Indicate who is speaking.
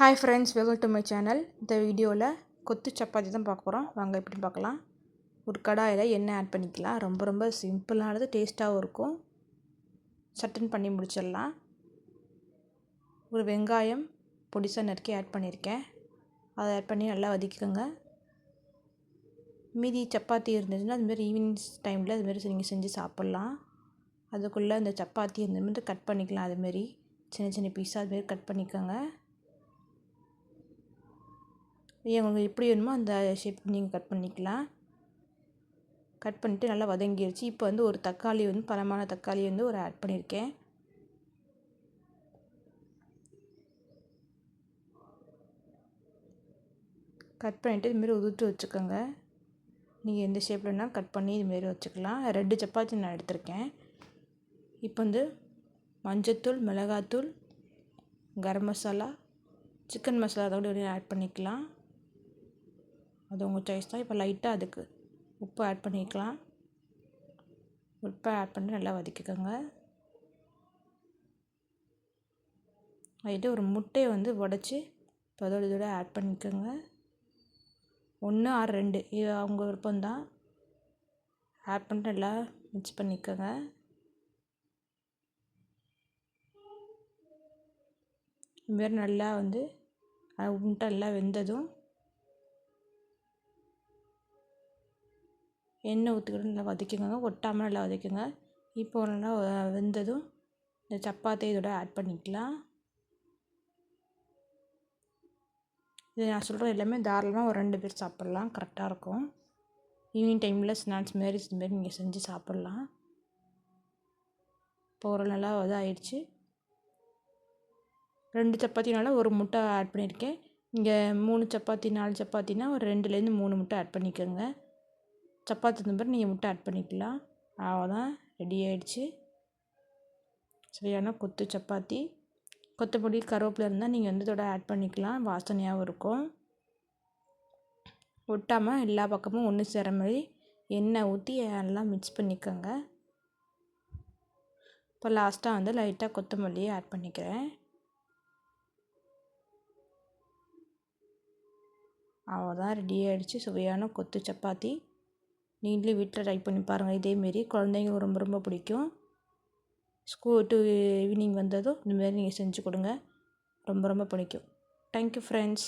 Speaker 1: Hi friends welcome to my channel இந்த வீடியோவில் கொத்து சப்பாத்தி தான் பார்க்க போகிறோம் வாங்க எப்படி பார்க்கலாம்? ஒரு கடாயில் எண்ணெய் ஆட் பண்ணிக்கலாம். ரொம்ப ரொம்ப சிம்பிளானது டேஸ்ட்டாகவும் இருக்கும். சட்டன் பண்ணி முடிச்சிடலாம். ஒரு வெங்காயம் பொடிசாக நறுக்கி ஆட் பண்ணியிருக்கேன் அதை ஆட் பண்ணி நல்லா வதக்கிக்கோங்க. மீதி சப்பாத்தி இருந்துச்சுன்னா அதுமாரி ஈவினிங் டைமில் அதுமாரி நீங்கள் செஞ்சு சாப்பிட்லாம். அதுக்குள்ளே அந்த சப்பாத்தி இந்த மாதிரி கட் பண்ணிக்கலாம். அதுமாரி சின்ன சின்ன பீஸாக அதுமாரி கட் பண்ணிக்கோங்க. உங்களுக்கு எப்படி வேணுமோ அந்த ஷேப் நீங்கள் கட் பண்ணிக்கலாம். கட் பண்ணிவிட்டு நல்லா வதங்கிடுச்சு இப்போ வந்து ஒரு தக்காளி வந்து பழமான தக்காளி வந்து ஒரு ஆட் பண்ணியிருக்கேன் கட் பண்ணிவிட்டு இதுமாரி உதுட்டு வச்சுக்கோங்க. நீங்கள் எந்த ஷேப்லனா கட் பண்ணி இதுமாரி வச்சுக்கலாம். ரெண்டு சப்பாத்தி நான் எடுத்திருக்கேன். இப்போ வந்து மஞ்சத்தூள் மிளகாத்தூள் கரம் மசாலா சிக்கன் மசாலா அதோட ஆட் பண்ணிக்கலாம். அது உங்கள் சாய்ஸ் தான் இப்போ லைட்டாக அதுக்கு உப்பு ஆட் பண்ணிக்கலாம். உப்பை ஆட் பண்ணி நல்லா வதக்கிக்கோங்க. ஆகிட்டு ஒரு முட்டையை வந்து உடச்சி இப்போ அதோட இதோட ஆட் பண்ணிக்கோங்க. ஒன்று ஆறு ரெண்டு. இது அவங்க விருப்பம்தான். ஆட் பண்ணிட்டு நல்லா மிக்ஸ் பண்ணிக்கோங்க. இதுமாரி நல்லா வந்து முட்டை நல்லா வெந்ததும் எண்ணெய் ஊற்றிக்கிட்டு நல்லா வதக்கிக்கோங்க. ஒட்டாமல் நல்லா வதக்குங்க. இப்போ நல்லா வெந்ததும் இந்த சப்பாத்தி இதோட ஆட் பண்ணிக்கலாம். இது நான் சொல்கிறது எல்லாமே தாராளமாக ஒரு ரெண்டு பேர் சாப்பிட்லாம். கரெக்டாக இருக்கும். ஈவினிங் டைமில் ஸ்நாக்ஸ் மாரி இதுமாரி நீங்கள் செஞ்சு சாப்பிட்லாம். இப்போ ஒரு நல்லா இதாகிடுச்சு ரெண்டு சப்பாத்தினால ஒரு முட்டை ஆட் பண்ணியிருக்கேன். இங்கே மூணு சப்பாத்தி நாலு சப்பாத்தினா ஒரு ரெண்டுலேருந்து மூணு முட்டை ஆட் பண்ணிக்கோங்க. சப்பாத்தி நம்பர் நீங்கள் முட்டை ஆட் பண்ணிக்கலாம். அவ்வளோதான் ரெடி ஆகிடுச்சு சரியான கொத்து சப்பாத்தி. கொத்தமல்லி கருவேப்பிலை இருந்தால் நீங்கள் வந்து இதோட ஆட் பண்ணிக்கலாம். வாசனையாகவும் இருக்கும். ஒட்டாமல் எல்லா பக்கமும் ஒன்று சேர மாதிரி எண்ணெய் ஊற்றி எல்லாம் மிக்ஸ் பண்ணிக்கோங்க. இப்போ லாஸ்ட்டாக வந்து லைட்டாக கொத்தமல்லியை ஆட் பண்ணிக்கிறேன். அவ்வளோதான் ரெடி ஆகிடுச்சு சுவையான கொத்து சப்பாத்தி. நீங்களே வீட்டில் ட்ரை பண்ணி பாருங்கள் இதேமாரி குழந்தைங்களுக்கு ரொம்ப ரொம்ப பிடிக்கும். ஸ்கூல் டு ஈவினிங் வந்ததும் இந்தமாரி நீங்கள் செஞ்சு கொடுங்க. ரொம்ப ரொம்ப பிடிக்கும். Thank you friends